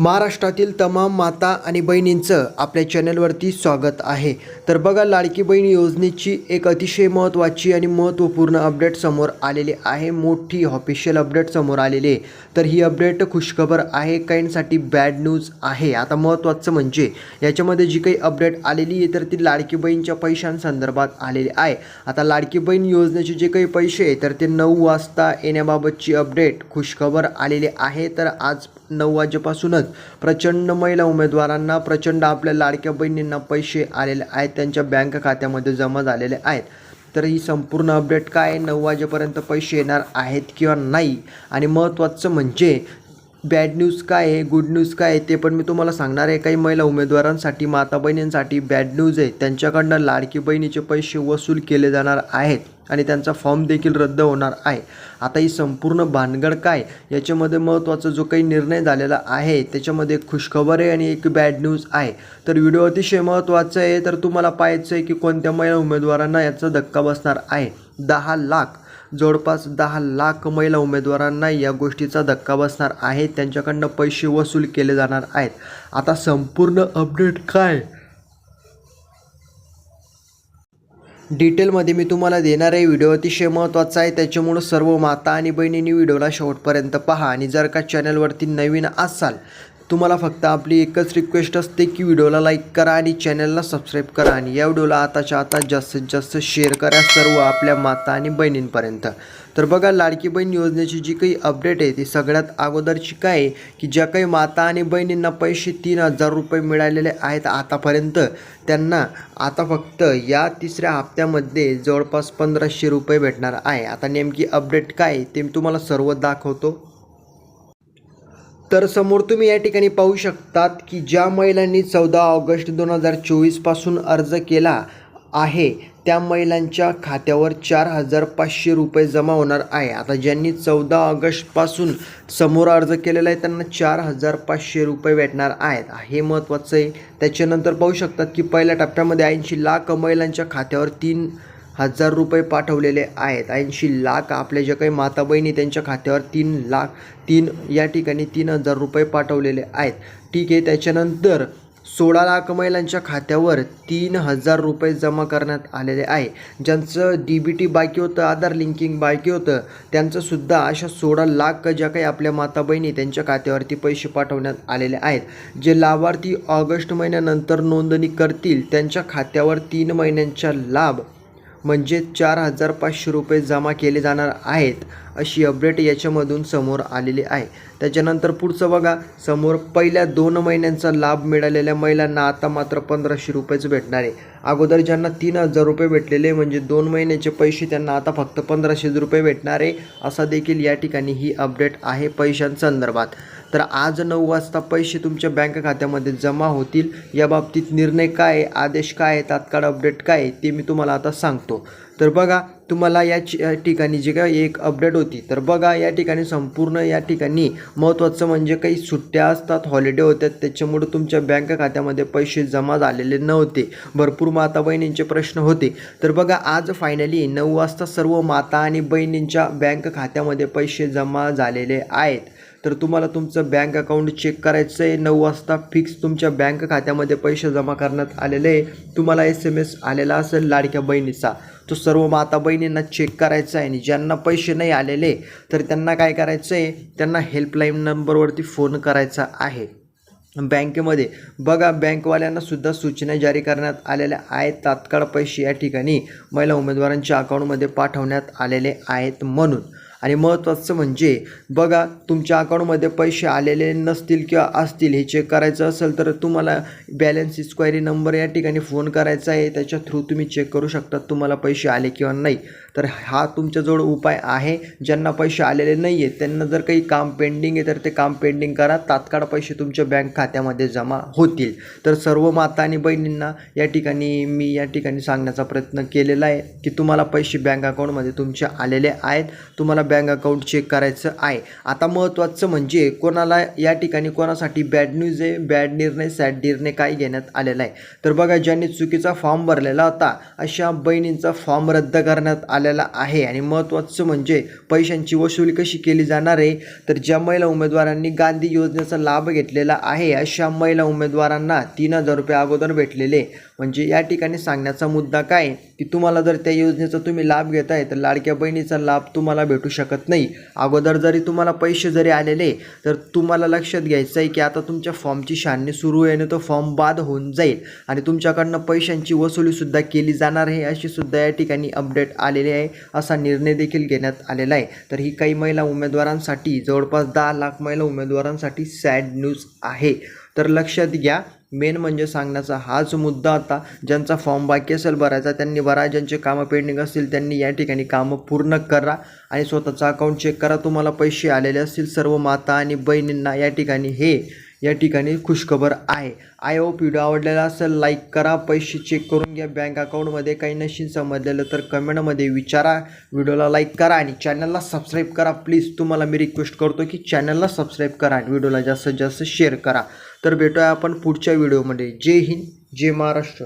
महाराष्ट्रातील तमाम माता आणि बहिणींचं आपल्या चॅनलवरती स्वागत आहे. तर बघा लाडकी बहीण योजनेची एक अतिशय महत्त्वाची आणि महत्त्वपूर्ण अपडेट समोर आलेली आहे. मोठी ऑफिशियल अपडेट समोर आलेली आहे. तर ही अपडेट खुशखबर आहे काहींसाठी बॅड न्यूज आहे. आता महत्त्वाचं म्हणजे याच्यामध्ये जी काही अपडेट आलेली आहे तर ती लाडकी बहीणच्या पैशांसंदर्भात आलेली आहे. आता लाडकी बहीण योजनेचे जे काही पैसे आहे तर ते नऊ वाजता येण्याबाबतची अपडेट खुशखबर आलेली आहे. तर आज नऊ वाजेपासूनच प्रचंड महिला उमेदवारांना प्रचंड आपल्या लाडक्या बहिणींना पैसे आलेले आहेत त्यांच्या बँक खात्यामध्ये जमा झालेले आहेत. तर ही संपूर्ण अपडेट काय? आहे? नऊ वाजेपर्यंत पैसे येणार आहेत किंवा नाही? आणि महत्त्वाचं म्हणजे बॅड न्यूज काय आहे गुड न्यूज काय आहे ते पण मी तुम्हाला सांगणार आहे. काही महिला उमेदवारांसाठी माता बहिणींसाठी बॅड न्यूज आहे. त्यांच्याकडनं लाडकी बहिणीचे पैसे वसूल केले जाणार आहेत. आणि त्यांचा फॉर्म देखील रद्द होणार आहे. आता ही संपूर्ण भानगड काय? याच्यामध्ये महत्त्वाचा जो काही निर्णय झालेला आहे त्याच्यामध्ये एक खुशखबर आहे आणि एक बॅड न्यूज आहे. तर व्हिडिओ अतिशय महत्त्वाचा आहे. तर तुम्हाला पाहायचं आहे की कोणत्या महिला उमेदवारांना याचा धक्का बसणार आहे. दहा लाख जवळपास दहा लाख महिला उमेदवारांना या गोष्टीचा धक्का बसणार आहे. त्यांच्याकडनं पैसे वसूल केले जाणार आहेत. आता संपूर्ण अपडेट काय? डिटेलमध्ये मी तुम्हाला देणार आहे. व्हिडिओ अतिशय महत्त्वाचा आहे. त्याच्यामुळं सर्व माता आणि बहिणींनी व्हिडिओला शेवटपर्यंत पहा. आणि जर का चॅनलवरती नवीन असाल तुम्हाला फक्त आपली एकच रिक्वेस्ट असते की व्हिडिओला लाईक करा आणि चॅनलला सबस्क्राईब करा आणि या व्हिडिओला आताच्या आता जास्तीत जास्त शेअर करा सर्व आपल्या माता आणि बहिणींपर्यंत. तर बघा लाडकी बहीण योजनेची जी काही अपडेट आहे ती सगळ्यात अगोदरची काय आहे की ज्या काही माता आणि बहिणींना पैसे तीन हजार रुपये मिळालेले आहेत आतापर्यंत त्यांना आता फक्त या तिसऱ्या हप्त्यामध्ये जवळपास पंधराशे रुपये भेटणार आहे. आता नेमकी अपडेट काय ते मी तुम्हाला सर्व दाखवतो. तर समोर तुम्ही या ठिकाणी पाहू शकतात की ज्या महिलांनी चौदा ऑगस्ट दोन हजार चोवीसपासून अर्ज केला आहे त्या महिलांच्या खात्यावर चार हजार पाचशे रुपये जमा होणार आहे. आता ज्यांनी चौदा ऑगस्टपासून समोर अर्ज केलेला आहे त्यांना चार हजार पाचशे रुपये भेटणार आहेत. हे महत्त्वाचं आहे. त्याच्यानंतर पाहू शकतात की पहिल्या टप्प्यामध्ये ऐंशी लाख महिलांच्या खात्यावर तीन हजार रुपये पाठवलेले आहेत. ऐंशी लाख आपल्या ज्या काही माता बहिणी त्यांच्या खात्यावर तीन लाख तीन या ठिकाणी तीन हजार रुपये पाठवलेले आहेत. ठीक आहे त्याच्यानंतर सोळा लाख महिलांच्या खात्यावर तीन हजार रुपये जमा करण्यात आलेले आहे. ज्यांचं डी बी टी बाकी होतं आधार लिंकिंग बाकी होतं त्यांचंसुद्धा अशा सोळा लाख ज्या काही आपल्या माता बहिणी त्यांच्या खात्यावरती पैसे पाठवण्यात आलेले आहेत. जे लाभार्थी ऑगस्ट महिन्यानंतर नोंदणी करतील त्यांच्या खात्यावर तीन महिन्यांचा लाभ म्हणजे चार हजार पाचशे रुपये जमा केले जाणार आहेत. अशी अपडेट याच्यामधून समोर आलेली आहे. त्याच्यानंतर पुढचं बघा समोर पहिल्या दोन महिन्यांचा लाभ मिळालेल्या महिलांना आता मात्र पंधराशे रुपयेच भेटणार आहे. अगोदर ज्यांना तीन हजार रुपये भेटलेले म्हणजे दोन महिन्याचे पैसे त्यांना आता फक्त पंधराशे रुपये भेटणार आहे असा देखील या ठिकाणी ही अपडेट आहे पैशांसंदर्भात तर आज नऊ वाजता पैसे तुमच्या बँक खात्यामध्ये जमा होतील. या बाबतीत निर्णय काय आहे आदेश काय आहे तात्काळ अपडेट काय आहे ते मी तुम्हाला आता सांगतो. तर बघा तुम्हाला या या ठिकाणी जी काय एक अपडेट होती तर बघा या ठिकाणी संपूर्ण या ठिकाणी महत्त्वाचं म्हणजे काही सुट्ट्या असतात हॉलिडे होतात त्याच्यामुळे तुमच्या बँक खात्यामध्ये पैसे जमा झालेले नव्हते. भरपूर माता बहिणींचे प्रश्न होते. तर बघा आज फायनली नऊ वाजता सर्व माता आणि बहिणींच्या बँक खात्यामध्ये पैसे जमा झालेले आहेत. तर तुम्हाला तुमचं बँक अकाउंट चेक करायचं आहे नऊ वाजता फिक्स तुमच्या बँक खात्यामध्ये पैसे जमा करण्यात आलेले आहे. तुम्हाला एस एम एस आलेला असेल लाडक्या बहिणीचा. तो सर्व माता बहिणींना चेक करायचा आहे आणि ज्यांना पैसे नाही आलेले तर त्यांना काय करायचं आहे त्यांना हेल्पलाईन नंबरवरती फोन करायचा आहे. बँकेमध्ये बघा बँकवाल्यांना सुद्धा सूचना जारी करण्यात आलेल्या आहेत. तात्काळ पैसे या ठिकाणी महिला उमेदवारांच्या अकाउंटमध्ये पाठवण्यात आलेले आहेत म्हणून. आणि महत्त्वाचं म्हणजे बघा तुमच्या अकाउंटमध्ये पैसे आलेले नसतील किंवा असतील हे चेक करायचं असेल तर तुम्हाला बॅलन्स इस्क्वायरी नंबर या ठिकाणी फोन करायचा आहे. त्याच्या थ्रू तुम्ही चेक करू शकता तुम्हाला पैसे आले किंवा नाही. तर हा तुमच्याजवळ उपाय आहे. ज्यांना पैसे आलेले नाही आहेत त्यांना जर काही काम पेंडिंग आहे तर ते काम पेंडिंग करा. तात्काळ पैसे तुमच्या बँक खात्यामध्ये जमा होतील. तर सर्व माता आणि बहिणींना या ठिकाणी मी या ठिकाणी सांगण्याचा प्रयत्न केलेला आहे की तुम्हाला पैसे बँक अकाउंटमध्ये तुमचे आलेले आहेत. तुम्हाला बँक अकाउंट चेक करायचं आहे. आता महत्त्वाचं म्हणजे कोणाला या ठिकाणी कोणासाठी बॅड न्यूज आहे बॅड निर्णय सॅड निर्णय काय घेण्यात आलेला आहे. तर बघा ज्यांनी चुकीचा फॉर्म भरलेला होता अशा बहिणींचा फॉर्म रद्द करण्यात आलेला आहे. आणि महत्त्वाचं म्हणजे पैशांची वसुली कशी केली जाणार आहे? तर ज्या महिला उमेदवारांनी गांधी योजनेचा लाभ घेतलेला आहे अशा महिला उमेदवारांना तीन हजार रुपये अगोदर भेटलेले. म्हणजे या ठिकाणी सांगण्याचा मुद्दा काय? की तुम्हाला जर त्या योजनेचा तुम्ही लाभ घेताय तर लाडक्या बहिणीचा लाभ तुम्हाला भेटू शकत नाही. अगोदर जरी तुम्हाला पैसे जरी आलेले तर तुम्हाला लक्षात घ्यायचं आहे की आता तुमच्या फॉर्मची छाननी सुरू आहे तो फॉर्म बाद होऊन जाईल. आणि तुमच्याकडनं पैशांची वसुलीसुद्धा केली जाणार आहे अशी सुद्धा या ठिकाणी अपडेट आलेली आहे असा निर्णय देखील घेण्यात आलेला आहे. तर ही काही महिला उमेदवारांसाठी जवळपास दहा लाख महिला उमेदवारांसाठी सॅड न्यूज आहे. तर लक्षात घ्या मेन म्हणजे सांगण्याचा हाच मुद्दा आता ज्यांचा फॉर्म बाकी असेल भरायचा त्यांनी भरा ज्यांचे कामं पेंडिंग असतील त्यांनी या ठिकाणी कामं पूर्ण करा आणि स्वतःचं अकाउंट चेक करा. तुम्हाला पैसे आलेले असतील सर्व माता आणि बहिणींना या ठिकाणी हे या ठिकाणी खुशखबर आहे. आय होप व्हिडिओ आवडलेला असेल लाईक करा. पैसे चेक करून घ्या. बँक अकाउंटमध्ये काही नशीन समजलेलं तर कमेंटमध्ये विचारा. व्हिडिओला लाईक करा आणि चॅनलला सबस्क्राईब करा. प्लीज तुम्हाला मी रिक्वेस्ट करतो की चॅनलला सबस्क्राईब करा आणि व्हिडिओला जास्तीत जास्त शेअर करा. तर भेटूया आपण पुढच्या व्हिडिओमध्ये जय हिंद जय महाराष्ट्र.